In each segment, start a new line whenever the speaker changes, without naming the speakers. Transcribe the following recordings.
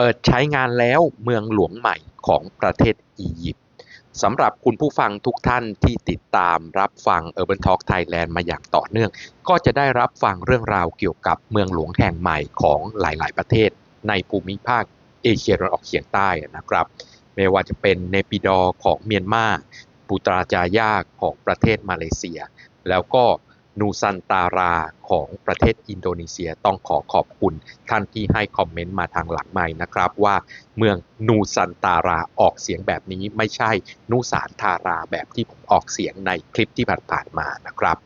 เปิดใช้งานแล้วเมืองหลวงใหม่ของประเทศอียิปต์สำหรับคุณผู้ฟังทุกท่านที่ติดตามรับฟัง Urban Talk Thailand มาอย่างต่อเนื่อง ก็จะได้รับฟังเรื่องราวเกี่ยวกับเมืองหลวงแห่งใหม่ของหลาย ๆ ประเทศ ในภูมิภาคเอเชียตะวันออกเฉียงใต้นะครับ ไม่ว่าจะเป็นเนปิดอของเมียนมา ปูตราจายาของประเทศมาเลเซีย แล้วก็ นูซันตาราของประเทศอินโดนีเซียต้องขอขอบคุณท่านที่ให้คอมเมนต์มาทางหลังใหม่นะครับว่าเมืองนูซันตาราออกเสียงแบบนี้ไม่ใช่นูสานทาราแบบที่ผมออกเสียงในคลิปที่ผ่านๆมานะครับ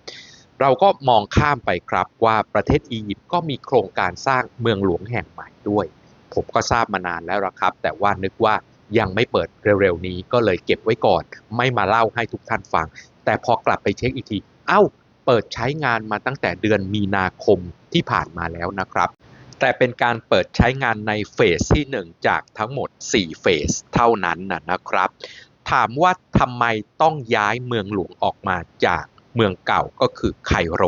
เราก็มองข้ามไปครับว่าประเทศอียิปต์ก็มีโครงการสร้างเมืองหลวงแห่งใหม่ด้วย ผมก็ทราบมานานแล้วละครับ แต่ว่านึกว่ายังไม่เปิดเร็วๆนี้ก็เลยเก็บไว้ก่อน ไม่มาเล่าให้ทุกท่านฟัง แต่พอกลับไปเช็คอีกที เอ้า เปิดใช้งานมาตั้งแต่เดือนมีนาคมที่ผ่านมาแล้วนะครับ แต่เป็นการเปิดใช้งานในเฟสที่ 1 จากทั้งหมด 4 เฟสเท่านั้นนะนะครับ ถามว่าทำไมต้องย้ายเมืองหลวงออกมาจากเมืองเก่าก็คือไคโร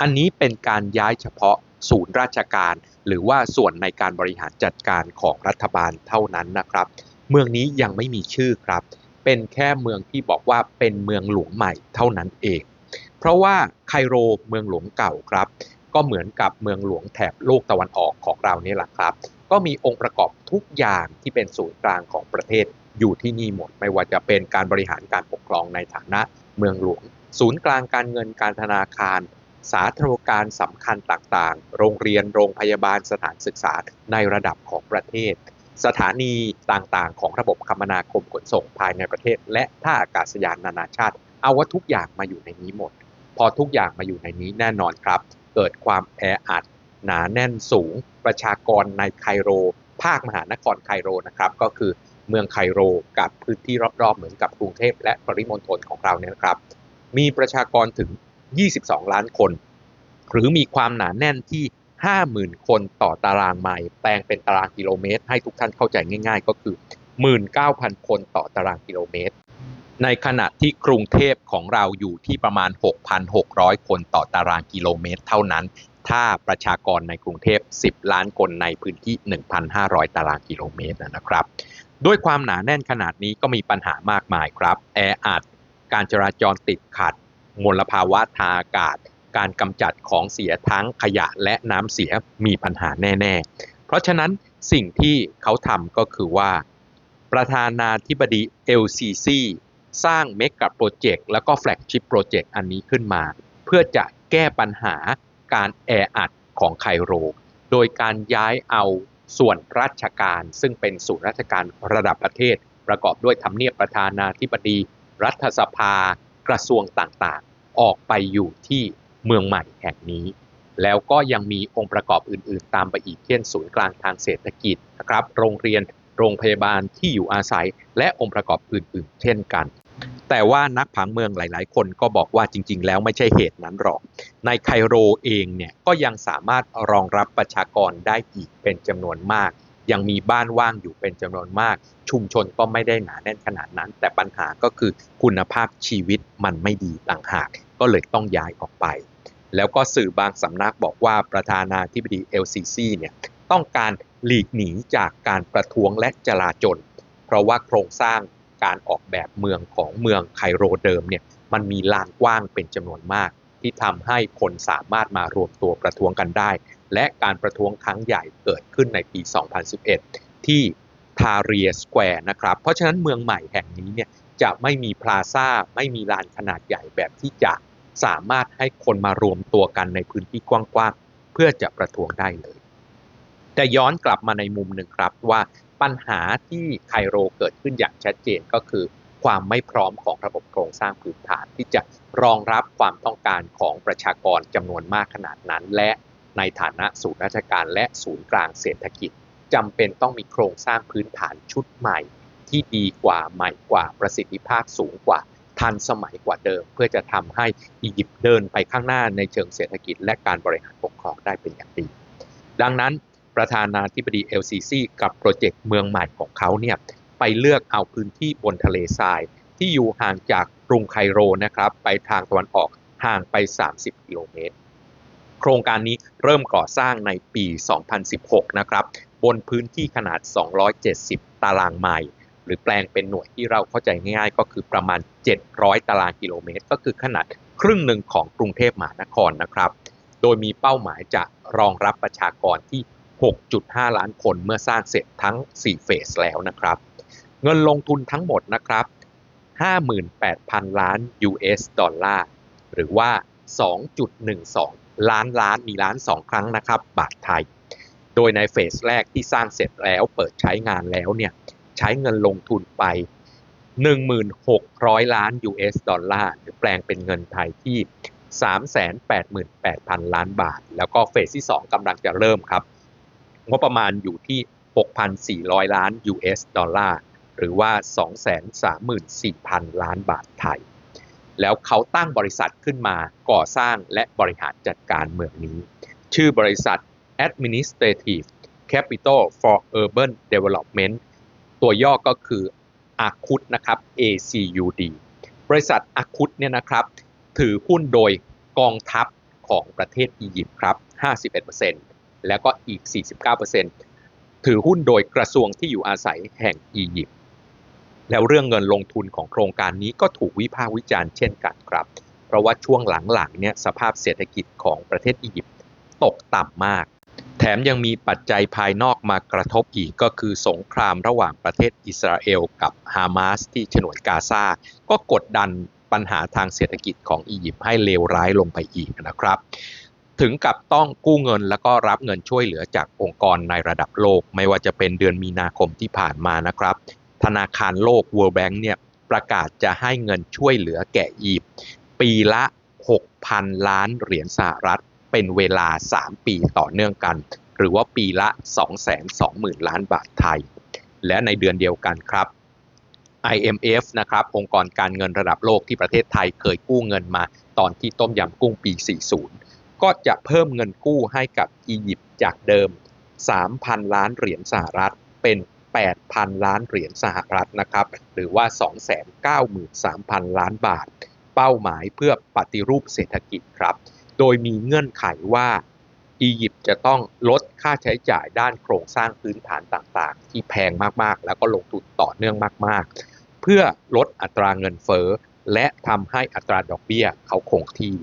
อันนี้เป็นการย้ายเฉพาะศูนย์ราชการ หรือว่าส่วนในการบริหารจัดการของรัฐบาลเท่านั้นนะครับ เมืองนี้ยังไม่มีชื่อครับ เป็นแค่เมืองที่บอกว่าเป็นเมืองหลวงใหม่เท่านั้นเอง เพราะว่าไคโรเมืองหลวงเก่าครับ ก็เหมือนกับเมืองหลวงแถบโลกตะวันออกของเรานี่แหละครับ ก็มีองค์ประกอบทุกอย่างที่เป็นศูนย์กลางของประเทศอยู่ที่นี่หมด ไม่ว่าจะเป็นการบริหารการปกครองในฐานะเมืองหลวง ศูนย์กลางการเงินการธนาคาร สาธารณการสำคัญต่างๆ โรงเรียนโรงพยาบาลสถานศึกษาในระดับของประเทศ สถานีต่างๆ ของระบบคมนาคมขนส่งภายในประเทศ และท่าอากาศยานนานาชาติ เอาว่าทุกอย่างมาอยู่ในนี้หมด พอทุกอย่างมาอยู่ในนี้แน่นอนครับ เกิดความแออัดหนาแน่นสูง ประชากรในไคโร ภาคมหานครไคโรนะครับ ก็คือเมืองไคโรกับพื้นที่รอบๆ เหมือนกับกรุงเทพและปริมณฑลของเราเนี่ยนะครับ มีประชากรถึง 22 ล้านคน หรือมีความหนาแน่นที่ 50,000 คนต่อตารางไมล์แปลงเป็นตารางกิโลเมตร ให้ทุกท่านเข้าใจง่าย ๆ ก็คือ 19,000 คนต่อตารางกิโลเมตร ในขณะที่กรุงเทพของเราอยู่ที่ประมาณ 6,600 คนต่อตารางกิโลเมตร เท่านั้น ถ้าประชากรในกรุงเทพ 10 ล้านคนในพื้นที่ 1,500 ตารางกิโลเมตรนะครับ ด้วยความหนาแน่นขนาดนี้ก็มีปัญหามากมายครับ แออัด การจราจรติดขัด มลภาวะทางอากาศ การกำจัดของเสียทั้งขยะและน้ำเสียมีปัญหาแน่ๆ เพราะฉะนั้นสิ่งที่เขาทำก็คือว่า ประธานาธิบดี LCC สร้างเมกะโปรเจกต์แล้วก็แฟลกชิพโปรเจกต์อันนี้ขึ้นมา เพื่อจะแก้ปัญหาการแออัดของไคโร โดยการย้ายเอาส่วนราชการ ซึ่งเป็นศูนย์ราชการระดับประเทศ ประกอบด้วยทำเนียบประธานาธิบดี รัฐสภา กระทรวงต่างๆ ออกไปอยู่ที่เมืองใหม่แห่งนี้ แล้วก็ยังมีองค์ประกอบอื่น ๆ ตามไปอีกเช่นศูนย์กลางทางเศรษฐกิจนะครับโรงเรียนโรงพยาบาลที่อยู่อาศัย และองค์ประกอบอื่น ๆ เช่นกัน แต่ว่านักผังเมืองหลาย ๆ คนก็บอกว่าจริง ๆ แล้วไม่ใช่เหตุนั้นหรอก ในไคโรเองเนี่ยก็ยังสามารถรองรับประชากรได้อีกเป็นจำนวนมาก ยังมีบ้านว่างอยู่เป็นจำนวนมาก ชุมชนก็ไม่ได้หนาแน่นขนาดนั้น แต่ปัญหาก็คือคุณภาพชีวิตมันไม่ดีต่างหาก ก็เลยต้องย้ายออกไป แล้วก็สื่อบางสำนักบอกว่าประธานาธิบดี LCC เนี่ยต้องการหลีกหนีจากการประท้วงและจลาจลเพราะว่าโครงสร้าง การออกแบบเมืองของเมืองไคโรเดิมเนี่ยมันมีลานกว้างเป็นจำนวนมาก ที่ทำให้คนสามารถมารวมตัวประท้วงกันได้ และการประท้วงครั้งใหญ่เกิดขึ้นในปี 2011 ที่ทาเรียสแควร์นะครับ เพราะฉะนั้นเมืองใหม่แห่งนี้เนี่ยจะไม่มีพลาซ่า ไม่มีลานขนาดใหญ่แบบที่จะสามารถให้คนมารวมตัวกันในพื้นที่กว้างๆ เพื่อจะประท้วงได้เลย แต่ย้อนกลับมาในมุมหนึ่งครับว่า ปัญหาที่ไคโรเกิดขึ้นอย่างชัดเจนก็คือ ความไม่พร้อมของระบบโครงสร้างพื้นฐานที่จะรองรับความต้องการของประชากรจำนวนมากขนาดนั้น และในฐานะศูนย์ราชการและศูนย์กลางเศรษฐกิจจำเป็นต้องมีโครงสร้างพื้นฐานชุดใหม่ ที่ดีกว่าใหม่กว่าประสิทธิภาพสูงกว่าทันสมัยกว่าเดิม เพื่อจะทำให้อียิปต์เดินไปข้างหน้าในเชิงเศรษฐกิจ และการบริหารปกครองได้เป็นอย่างดี ดังนั้น ประธานาธิบดี LCC กับโปรเจกต์เมืองใหม่ของเขาเนี่ยไปเลือกเอาพื้นที่บนทะเลทราย ที่อยู่ห่างจากกรุงไคโรนะครับไปทางตะวันออกห่างไป 30 กิโลเมตร โครงการนี้เริ่มก่อสร้างในปี 2016 นะครับบนพื้นที่ขนาด 270 ตารางไมล์หรือแปลงเป็นหน่วยที่เราเข้าใจง่ายๆ ก็คือประมาณ 700 ตารางกิโลเมตร ก็คือขนาดครึ่งหนึ่งของกรุงเทพมหานครนะครับ โดยมีเป้าหมายจะรองรับประชากรที่ 6.5 ล้านคนเมื่อสร้างเสร็จทั้ง 4 เฟสแล้วนะครับ เงินลงทุนทั้งหมดนะครับ 58,000 ล้าน US ดอลลาร์ หรือว่า 2.12 ล้านล้านมีล้าน 2 ครั้งนะครับ บาทไทย โดยในเฟสแรกที่สร้างเสร็จแล้วเปิดใช้งานแล้วเนี่ยใช้เงินลงทุนไป 1,600 ล้าน US ดอลลาร์ หรือแปลงเป็นเงินไทยที่ 388,000 ล้านบาท แล้วก็เฟสที่ 2กำลังจะเริ่มครับ งบประมาณอยู่ที่ 6,400 ล้าน US ดอลลาร์ หรือว่า 234,000 ล้านบาทไทย แล้วเขาตั้งบริษัทขึ้นมาก่อสร้างและบริหารจัดการเมืองนี้ ชื่อบริษัท Administrative Capital for Urban Development ตัวย่อก็คืออาคุดนะครับ ACUD บริษัทอาคุดเนี่ยนะครับ ถือหุ้นโดยกองทัพของประเทศอียิปต์ครับ 51% แล้วก็อีก 49%ถือหุ้นโดยกระทรวงที่อยู่อาศัยแห่งอียิปต์แล้วเรื่องเงินลงทุนของโครงการนี้ก็ถูกวิพากษ์วิจารณ์เช่นกันครับ เพราะว่าช่วงหลังๆเนี่ยสภาพเศรษฐกิจของประเทศอียิปต์ตกต่ำมาก แถมยังมีปัจจัยภายนอกมากระทบอีกก็คือสงครามระหว่างประเทศอิสราเอลกับฮามาสที่ฉนวนกาซาก็กดดันปัญหาทางเศรษฐกิจของอียิปต์ให้เลวร้ายลงไปอีกนะครับ ถึงกับต้องกู้เงินแล้วก็รับเงินช่วยเหลือจากองค์กรในระดับโลก ไม่ว่าจะเป็นเดือนมีนาคมที่ผ่านมานะครับ ธนาคารโลก World Bank เนี่ยประกาศจะให้เงินช่วยเหลือแก่อียิปต์ปีละ 6,000 ล้านเหรียญสหรัฐ เป็นเวลา 3 ปีต่อเนื่องกัน หรือว่าปีละ 220,000 ล้านบาทไทย และในเดือนเดียวกันครับ IMF นะครับองค์กรการเงินระดับโลกที่ประเทศไทยเคยกู้เงินมาตอนที่ต้มยำกุ้งปี 40 ก็จะเพิ่มเงินกู้ให้กับอียิปต์จากเดิม 3,000 ล้านเหรียญสหรัฐเป็น 8,000 ล้านเหรียญสหรัฐนะครับ หรือว่า 293,000 ล้านบาท เป้าหมายเพื่อปฏิรูปเศรษฐกิจครับ โดยมีเงื่อนไขว่าอียิปต์จะต้องลดค่าใช้จ่ายด้านโครงสร้างพื้นฐานต่างๆ ที่แพงมากๆ แล้วก็ลงทุนต่อเนื่องมากๆ เพื่อลดอัตราเงินเฟ้อและทำให้อัตราดอกเบี้ยเขาคงที่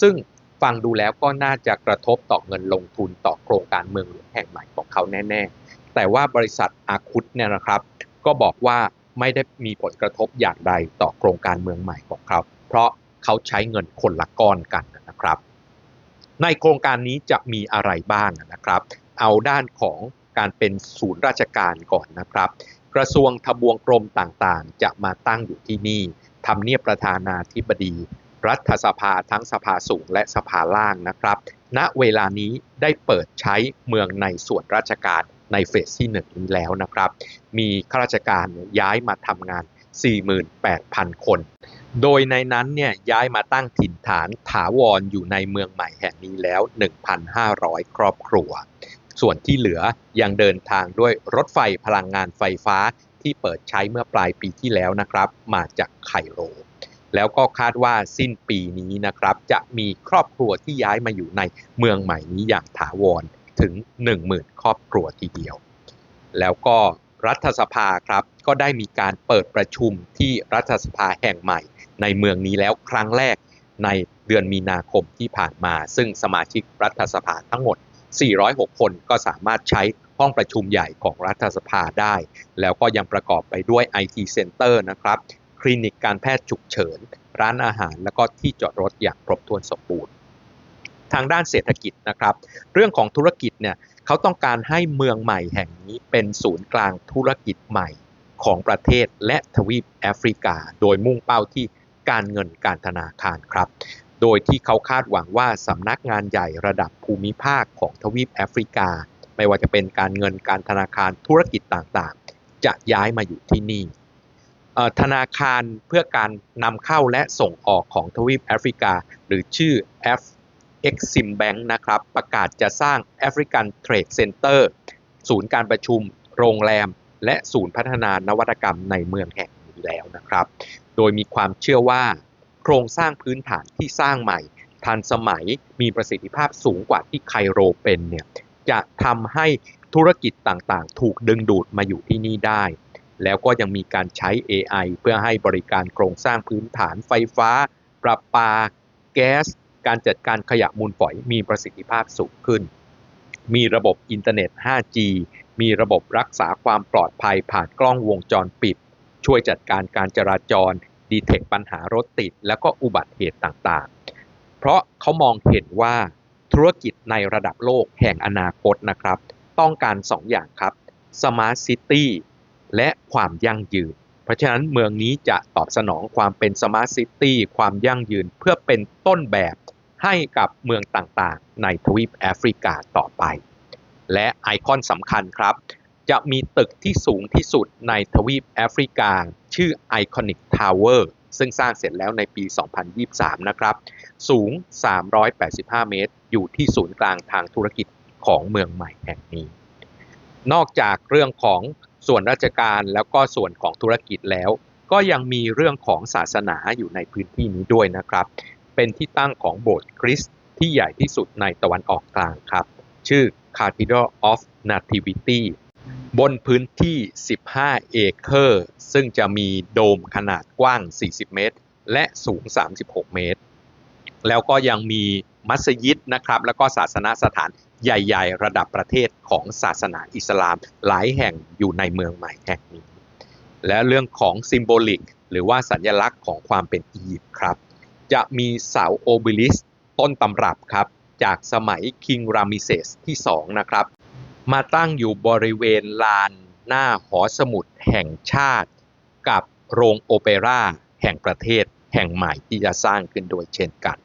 ซึ่ง ฟังดูแล้วก็น่าจะกระทบต่อเงินลงทุนต่อโครงการเมืองหลวงแห่งใหม่ของเขาแน่ๆ แต่ว่าบริษัทอาคุดเนี่ยนะครับ ก็บอกว่าไม่ได้มีผลกระทบอย่างใดต่อโครงการเมืองใหม่ของเขา เพราะเขาใช้เงินคนละก้อนกันนะครับ ในโครงการนี้จะมีอะไรบ้างนะครับ เอาด้านของการเป็นศูนย์ราชการก่อนนะครับ กระทรวงทบวงกรมต่างๆ จะมาตั้งอยู่ที่นี่ทำเนียบประธานาธิบดี รัฐสภาทั้งสภาสูงและสภาล่างนะครับ ณ เวลานี้ได้เปิดใช้เมืองในส่วนราชการในเฟสที่หนึ่งนี้แล้วนะครับ มีข้าราชการย้ายมาทำงาน 48,000 คน โดยในนั้นเนี่ยย้ายมาตั้งถิ่นฐานถาวรออยู่ในเมืองใหม่แห่งนี้แล้ว 1,500 ครอบครัว ส่วนที่เหลือยังเดินทางด้วยรถไฟพลังงานไฟฟ้าที่เปิดใช้เมื่อปลายปีที่แล้วนะครับ มาจากไคโร แล้วก็คาดว่าสิ้นปีนี้นะครับ จะมีครอบครัวที่ย้ายมาอยู่ในเมืองใหม่นี้อย่างถาวรถึง 10,000 ครอบครัวทีเดียว แล้วก็รัฐสภาครับก็ได้มีการเปิดประชุมที่รัฐสภาแห่งใหม่ ในเมืองนี้แล้วครั้งแรกในเดือนมีนาคมที่ผ่านมา ซึ่งสมาชิกรัฐสภาทั้งหมด 406 คนก็สามารถใช้ห้องประชุมใหญ่ของรัฐสภาได้ แล้วก็ยังประกอบไปด้วย IT Center นะครับ คลินิกการแพทย์ฉุกเฉิน ร้านอาหาร แล้วก็ที่จอดรถอย่างครบถ้วนสมบูรณ์ ทางด้านเศรษฐกิจนะครับ เรื่องของธุรกิจเนี่ยเขาต้องการให้เมืองใหม่แห่งนี้เป็นศูนย์กลางธุรกิจใหม่ของประเทศและทวีปแอฟริกา โดยมุ่งเป้าที่การเงินการธนาคารครับ โดยที่เขาคาดหวังว่าสำนักงานใหญ่ระดับภูมิภาคของทวีปแอฟริกา ไม่ว่าจะเป็นการเงินการธนาคารธุรกิจต่างๆ จะย้ายมาอยู่ที่นี่ ธนาคารเพื่อการนำเข้าและส่งออกของทวีปแอฟริกา หรือชื่อ F Exim Bank นะครับ ประกาศจะสร้าง African Trade Center ศูนย์การประชุม โรงแรม และศูนย์พัฒนานวัตกรรมในเมืองแห่งนี้แล้วนะครับ โดยมีความเชื่อว่า โครงสร้างพื้นฐานที่สร้างใหม่ ทันสมัยมีประสิทธิภาพสูงกว่าที่ไคโรเป็นเนี่ยจะทำให้ธุรกิจต่างๆ ถูกดึงดูดมาอยู่ที่นี่ได้ แล้วก็ยังมีการใช้ AI เพื่อให้บริการโครงสร้างพื้นฐานไฟฟ้า ประปา แก๊ส การจัดการขยะมูลฝอยมีประสิทธิภาพสูงขึ้น มีระบบอินเทอร์เน็ต 5G มีระบบรักษาความปลอดภัยผ่านกล้องวงจรปิด ช่วยจัดการการจราจร ดีเทคปัญหารถติด แล้วก็อุบัติเหตุต่างๆ เพราะเขามองเห็นว่าธุรกิจในระดับโลกแห่งอนาคตนะครับ ต้องการ2ออย่างครับ Smart City และความยั่งยืน เพราะฉะนั้นเมืองนี้จะตอบสนองความเป็น Smart City ความยั่งยืนเพื่อเป็นต้นแบบให้กับเมืองต่างๆ ในทวีปแอฟริกาต่อไป และไอคอนสำคัญครับ จะมีตึกที่สูงที่สุดในทวีปแอฟริกา ชื่อ Iconic Tower ซึ่งสร้างเสร็จแล้วในปี 2023 นะครับ สูง 385 เมตร อยู่ที่ศูนย์กลางทางธุรกิจของเมืองใหม่แห่งนี้ นอกจากเรื่องของ ส่วนราชการแล้วก็ส่วนของธุรกิจแล้ว ก็ยังมีเรื่องของศาสนาอยู่ในพื้นที่นี้ด้วยนะครับ เป็นที่ตั้งของโบสถ์คริสต์ที่ใหญ่ที่สุดในตะวันออกกลางครับ ชื่อ Cathedral of Nativity บนพื้นที่ 15 เอเคอร์ ซึ่งจะมีโดมขนาดกว้าง 40 เมตร และสูง 36 เมตร แล้วก็ยังมีมัสยิดนะครับ แล้วก็ศาสนสถานใหญ่ ๆ ระดับประเทศของศาสนาอิสลามหลายแห่งอยู่ในเมืองใหม่แห่งนี้ และเรื่องของซิมโบลิก หรือว่าสัญลักษณ์ของความเป็นอียิปต์ครับ จะมีเสาโอเบลิสต้นตำรับครับ จากสมัยคิงรามิเซสที่ 2 นะครับ มาตั้งอยู่บริเวณลานหน้าหอสมุดแห่งชาติ กับโรงโอเปร่าแห่งประเทศแห่งใหม่ที่จะสร้างขึ้นโดยเช่นกัน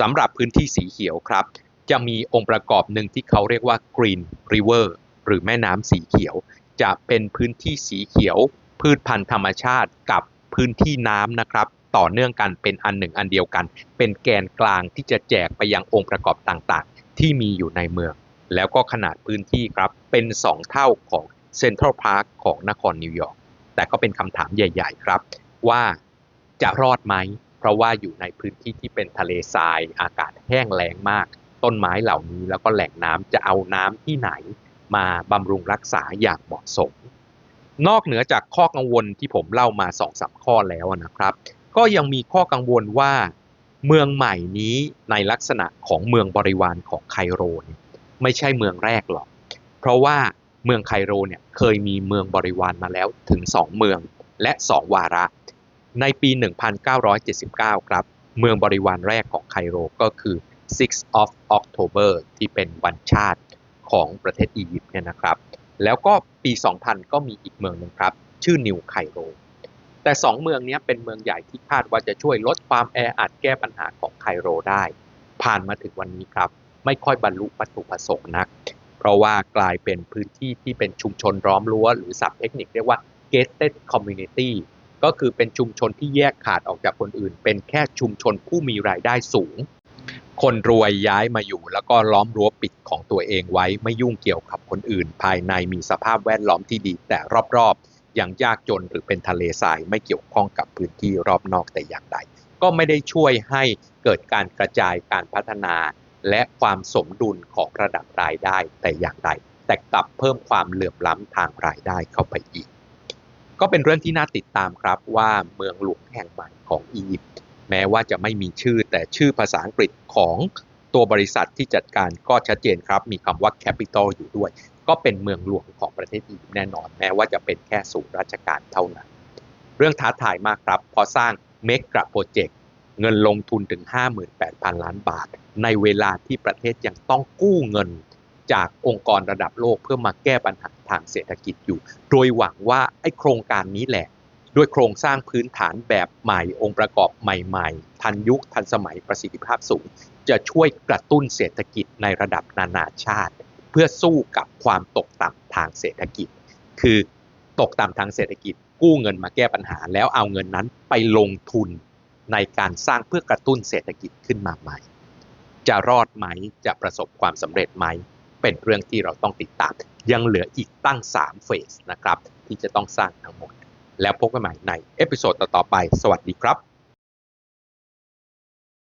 สำหรับพื้นที่สีเขียวครับ จะมีองค์ประกอบหนึ่งที่เขาเรียกว่า Green River หรือแม่น้ำสีเขียว จะเป็นพื้นที่สีเขียว พืชพันธุ์ธรรมชาติกับพื้นที่น้ำนะครับ ต่อเนื่องกันเป็นอันหนึ่งอันเดียวกัน เป็นแกนกลางที่จะแจกไปยังองค์ประกอบต่างๆ ที่มีอยู่ในเมือง แล้วก็ขนาดพื้นที่ครับ เป็น 2 เท่าของเซ็นทรัลพาร์คของนครนิวยอร์กแต่ก็เป็นคำถามใหญ่ ๆ ครับ ว่าจะรอดไหม เพราะว่าอยู่ในพื้นที่ที่เป็นทะเลทราย อากาศแห้งแล้งมาก ต้นไม้เหล่านี้แล้วก็แหล่งน้ำจะเอาน้ำที่ไหน มาบำรุงรักษาอย่างเหมาะสม นอกเหนือจากข้อกังวลที่ผมเล่ามา2องสาข้อแล้วนะครับ ก็ยังมีข้อกังวลว่าเมืองใหม่นี้ในลักษณะของเมืองบริวารของไคโรเนี่ยไม่ใช่เมืองแรกหรอก เพราะว่าเมืองไคโรเนี่ยเคยมีเมืองบริวารมาแล้วถึง 2 เมืองและ 2 วาระ ในปี 1979 ครับ เมืองบริวารแรกของไคโรก็คือ6 of October ที่เป็นวันชาติของประเทศอียิปต์เนี่ยนะครับ แล้วก็ปี 2000 ก็มีอีกเมืองหนึ่งครับ ชื่อนิวไคโร แต่ 2 เมืองนี้เป็นเมืองใหญ่ที่คาดว่าจะช่วยลดความแออัดแก้ปัญหาของไคโรได้ ผ่านมาถึงวันนี้ครับ ไม่ค่อยบรรลุวัตถุประสงค์นัก เพราะว่ากลายเป็นพื้นที่ที่เป็นชุมชนร้อมรั้วหรือศัพท์เทคนิคเรียกว่า gated community ก็คือเป็นชุมชนที่แยกขาดออกจากคนอื่น เป็นแค่ชุมชนผู้มีรายได้สูง คนรวยย้ายมาอยู่ แล้วก็ล้อมรั้วปิดของตัวเองไว้ไม่ยุ่งเกี่ยวกับคนอื่น ภายในมีสภาพแวดล้อมที่ดี แต่รอบๆยังยากจนหรือเป็นทะเลทรายไม่เกี่ยวข้องกับพื้นที่รอบนอกแต่อย่างใดก็ไม่ได้ช่วยให้เกิดการกระจายการพัฒนา และความสมดุลของระดับรายได้แต่อย่างใดแต่กลับเพิ่มความเหลื่อมล้ำทางรายได้เข้าไปอีก ก็เป็นเรื่องที่น่าติดตามครับว่าเมืองหลวงแห่งใหม่ของอียิปต์แม้ว่าจะไม่มีชื่อแต่ชื่อภาษาอังกฤษของตัวบริษัทที่จัดการก็ชัดเจนครับ มีคำว่า capital อยู่ด้วย ก็เป็นเมืองหลวงของประเทศอียิปต์แน่นอน แม้ว่าจะเป็นแค่ศูนย์ราชการเท่านั้น เรื่องท้าทายมากครับ พอสร้างเมกะโปรเจกต์เงินลงทุนถึง 58,000 ล้านบาท ในเวลาที่ประเทศยังต้องกู้เงิน จากองค์กรระดับโลกเพื่อมาแก้ปัญหาทางเศรษฐกิจอยู่ โดยหวังว่าไอ้โครงการนี้แหละ ด้วยโครงสร้างพื้นฐานแบบใหม่ องค์ประกอบใหม่ๆ ทันยุคทันสมัยประสิทธิภาพสูง จะช่วยกระตุ้นเศรษฐกิจในระดับนานาชาติ เพื่อสู้กับความตกต่ำทางเศรษฐกิจ คือตกต่ำทางเศรษฐกิจ กู้เงินมาแก้ปัญหาแล้วเอาเงินนั้นไปลงทุนในการสร้างเพื่อกระตุ้นเศรษฐกิจขึ้นมาใหม่ จะรอดไหมจะประสบความสำเร็จไหม เป็นเรื่องที่เราต้องติดตาม ยังเหลืออีกตั้ง 3 เฟสนะครับ ที่จะต้องสร้างทั้งหมด แล้วพบกันใหม่ในเอพิโซดต่อๆไป สวัสดีครับ